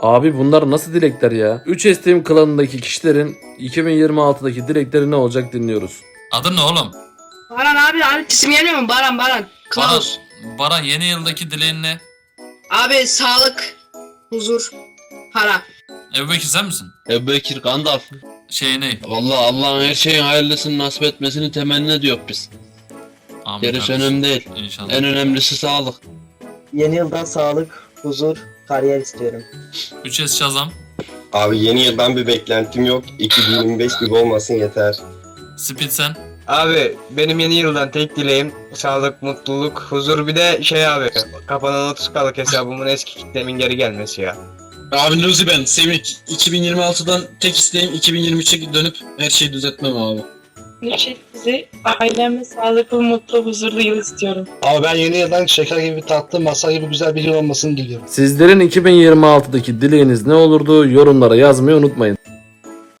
Abi bunlar nasıl dilekler ya? 3 Esteam klanındaki kişilerin 2026'daki dilekleri ne olacak dinliyoruz. Adın ne oğlum? Baran abi abi isim geliyor mu? Baran Baran. Baran, Klaus. Baran yeni yıldaki dileğin ne? Abi sağlık, huzur, para. Ebu Bekir sen misin? Ebu Bekir Gandalf. Şey ne? Valla Allah'ın her şeyin hayırlısını nasip etmesini temenni ediyor biz. Amin Gerisi kardeşim. önemli değil. İnşallah. En önemlisi sağlık. Yeni yılda sağlık, huzur, kariyer istiyorum. 3S Shazam. Abi yeni yıldan bir beklentim yok. 2025 gibi olmasın yeter. Speed sen. Abi benim yeni yıldan tek dileğim sağlık, mutluluk, huzur bir de şey abi kapanan 30 kalık hesabımın eski kitlemin geri gelmesi ya. Abi Luzi ben. Senin 2026'dan tek isteğim 2023'e dönüp her şeyi düzeltmem abi. Nüşet sizi aileme sağlıklı, mutlu, huzurlu yıl istiyorum. Abi ben yeni yıldan şeker gibi tatlı, masa gibi güzel bir yıl olmasını diliyorum. Sizlerin 2026'daki dileğiniz ne olurdu? Yorumlara yazmayı unutmayın.